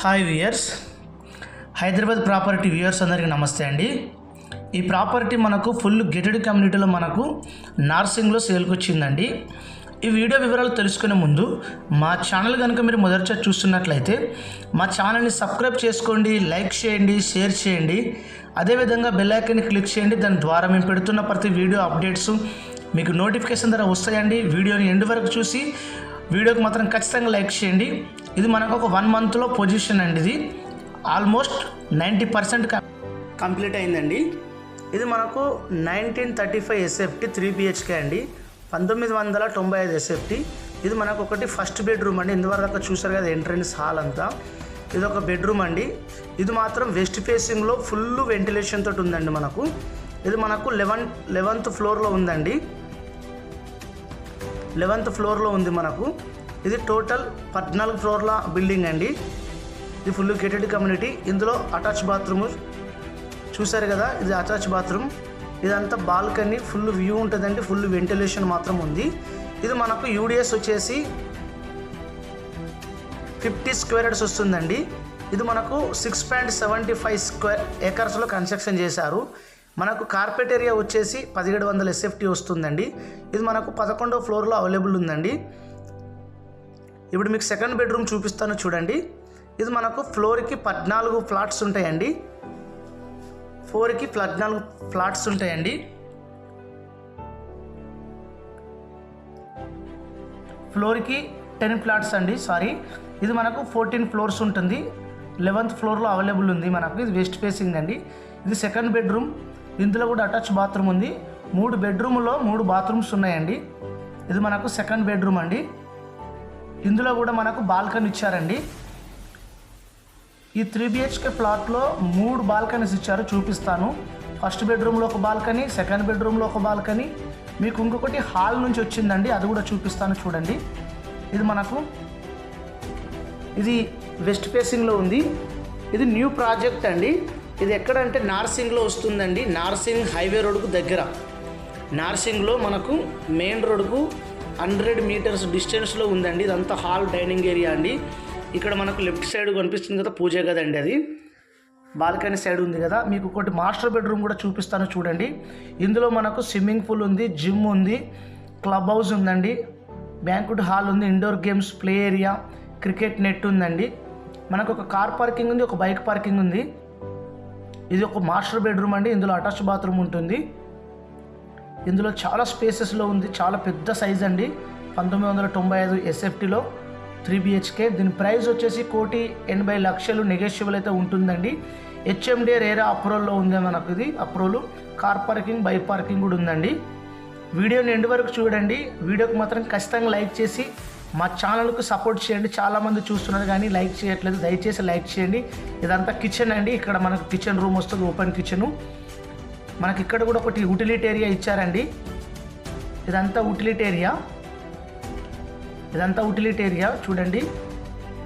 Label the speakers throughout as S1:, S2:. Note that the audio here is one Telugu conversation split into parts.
S1: Hi viewers Hyderabad property viewers అందరికీ నమస్తే అండి. ఈ ప్రాపర్టీ మనకు ఫుల్ గెటెడ్ కమ్యూనిటీలో మనకు నార్సింగ్లో సేల్కి వచ్చిందండి. ఈ వీడియో వివరాలు తెలుసుకునే ముందు మా ఛానల్ కనుక మీరు మొదటిసారి చూస్తున్నట్లయితే మా ఛానల్ని సబ్స్క్రైబ్ చేసుకోండి లైక్ చేయండి షేర్ చేయండి. అదేవిధంగా బెల్ ఐకాన్ని క్లిక్ చేయండి. దాని ద్వారా మేము పెడుతున్న ప్రతి వీడియో అప్డేట్స్ మీకు నోటిఫికేషన్ ద్వారా వస్తాయండి. వీడియోని ఎండ్ వరకు చూసి వీడియోకి మాత్రం ఖచ్చితంగా లైక్ చేయండి. ఇది మనకు ఒక వన్ మంత్లో పొజిషన్ అండి ఇది. ఆల్మోస్ట్ నైంటీ పర్సెంట్ కంప్లీట్ అయిందండి. ఇది మనకు nineteen thirty five SFT three BHK అండి. పంతొమ్మిది వందల తొంభై ఐదు ఎస్ఎఫ్టీ ఇది మనకు ఒకటి ఫస్ట్ బెడ్రూమ్ అండి. ఇందువరకు చూసారు కదా ఎంట్రన్స్ హాల్ అంతా. ఇది ఒక బెడ్రూమ్ అండి. ఇది మాత్రం వెస్ట్ ఫేసింగ్లో ఫుల్ వెంటిలేషన్ తోటి ఉందండి మనకు. ఇది మనకు లెవెన్ లెవెన్త్ ఫ్లోర్లో ఉందండి. లెవెన్త్ ఫ్లోర్లో ఉంది మనకు. ఇది టోటల్ పద్నాలుగు ఫ్లోర్ల బిల్డింగ్ అండి. ఇది ఫుల్ గేటెడ్ కమ్యూనిటీ ఇందులో అటాచ్ బాత్రూమ్ చూసారు కదా ఇది అటాచ్ బాత్రూమ్ ఇదంతా బాల్కనీ ఫుల్ వ్యూ ఉంటుందండి. ఫుల్ వెంటిలేషన్ మాత్రం ఉంది. ఇది మనకు యూడిఎస్ వచ్చేసి ఫిఫ్టీ స్క్వేర్ యార్డ్స్ వస్తుందండి. ఇది మనకు six point seventy five square ఏకర్స్లో construction చేశారు. మనకు కార్పెట్ ఏరియా వచ్చేసి పదిహేడు వందల ఎస్ఎఫ్టీ వస్తుందండి. ఇది మనకు పదకొండో ఫ్లోర్లో అవైలబుల్ ఉందండి. ఇప్పుడు మీకు సెకండ్ బెడ్రూమ్ చూపిస్తాను చూడండి. ఇది మనకు ఫ్లోర్కి పద్నాలుగు ఫ్లాట్స్ ఉంటాయండి. ఫోర్కి పద్నాలుగు ఫ్లాట్స్ ఉంటాయండి. ఫ్లోర్కి టెన్ ఫ్లాట్స్ అండి సారీ ఇది మనకు ఫోర్టీన్ ఫ్లోర్స్ ఉంటుంది. లెవెంత్ ఫ్లోర్లో అవైలబుల్ ఉంది మనకు. ఇది వెస్ట్ ఫేసింగ్ అండి. ఇది సెకండ్ బెడ్రూమ్ ఇందులో కూడా అటాచ్ బాత్రూమ్ ఉంది. మూడు బెడ్రూమ్లో మూడు బాత్రూమ్స్ ఉన్నాయండి. ఇది మనకు సెకండ్ బెడ్రూమ్ అండి. ఇందులో కూడా మనకు బాల్కనీ ఇచ్చారండి. ఈ త్రీ బిహెచ్కే ప్లాట్లో మూడు బాల్కనీస్ ఇచ్చారు చూపిస్తాను. ఫస్ట్ బెడ్రూమ్లో ఒక బాల్కనీ సెకండ్ బెడ్రూమ్లో ఒక బాల్కనీ. మీకు ఇంకొకటి హాల్ నుంచి వచ్చిందండి అది కూడా చూపిస్తాను చూడండి. ఇది మనకు ఇది వెస్ట్ ఫేసింగ్లో ఉంది. ఇది న్యూ ప్రాజెక్ట్ అండి. ఇది ఎక్కడంటే నార్సింగ్లో వస్తుందండి నార్సింగ్ హైవే రోడ్కు దగ్గర. నార్సింగ్లో మనకు మెయిన్ రోడ్కు హండ్రెడ్ మీటర్స్ డిస్టెన్స్లో ఉందండి. ఇదంతా హాల్ డైనింగ్ ఏరియా అండి. ఇక్కడ మనకు లెఫ్ట్ సైడ్ కనిపిస్తుంది కదా పూజ కదండి అది. బాల్కనీ సైడ్ ఉంది కదా. మీకు ఒకటి మాస్టర్ బెడ్రూమ్ కూడా చూపిస్తాను చూడండి. ఇందులో మనకు స్విమ్మింగ్ పూల్ ఉంది జిమ్ ఉంది క్లబ్ హౌస్ ఉందండి. బ్యాంకుడ్ హాల్ ఉంది indoor games play area cricket net ఉందండి. మనకు ఒక కార్ పార్కింగ్ ఉంది ఒక బైక్ పార్కింగ్ ఉంది. ఇది ఒక మాస్టర్ బెడ్రూమ్ అండి. ఇందులో అటాచ్ బాత్రూమ్ ఉంటుంది. ఇందులో చాలా స్పేసెస్లో ఉంది. చాలా పెద్ద సైజ్ అండి. పంతొమ్మిది వందల తొంభై ఐదు ఎస్ఎఫ్టీలో త్రీ బిహెచ్కే దీని ప్రైస్ వచ్చేసి కోటి ఎనభై లక్షలు నెగోషియబుల్ అయితే ఉంటుందండి. హెచ్ఎండిఏ రేరా అప్రోల్లో ఉంది మనకు ఇది. అప్రోలు కార్ పార్కింగ్ బైక్ పార్కింగ్ కూడా ఉందండి. వీడియోని ఎండ్ వరకు చూడండి. వీడియోకి మాత్రం ఖచ్చితంగా లైక్ చేసి మా ఛానల్కు సపోర్ట్ చేయండి. చాలామంది చూస్తున్నారు కానీ లైక్ చేయట్లేదు. దయచేసి లైక్ చేయండి. ఇదంతా కిచెన్ అండి. ఇక్కడ మనకు కిచెన్ రూమ్ వస్తుంది. ఓపెన్ కిచెను మనకి ఇక్కడ కూడా ఒకటి యూటిలిటేరియా ఇచ్చారండి. ఇదంతా యూటిలిటేరియా. ఇదంతా యూటిలిటేరియా చూడండి.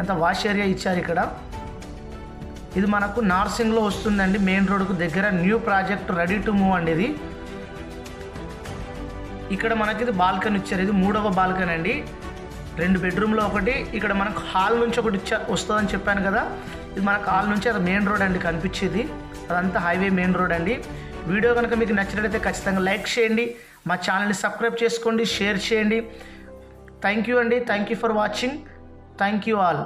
S1: అంత వాష్ ఏరియా ఇచ్చారు ఇక్కడ. ఇది మనకు నార్సింగ్లో వస్తుందండి మెయిన్ రోడ్కు దగ్గర. New project ready to move అండి ఇది. ఇక్కడ మనకి ఇది బాల్కనీ ఇచ్చారు ఇది మూడవ బాల్కనీ అండి. రెండు బెడ్రూమ్లో ఒకటి ఇక్కడ మనకు హాల్ నుంచి ఒకటి ఇచ్చా వస్తుందని చెప్పాను కదా. ఇది మనకు హాల్ నుంచి అది మెయిన్ రోడ్ అండి కనిపించేది. అదంతా హైవే మెయిన్ రోడ్ అండి. వీడియో కనుక మీకు నచ్చినట్లయితే ఖచ్చితంగా లైక్ చేయండి. మా ఛానల్ని సబ్స్క్రైబ్ చేసుకోండి షేర్ చేయండి. థ్యాంక్ యూ అండి. Thank you for watching thank you all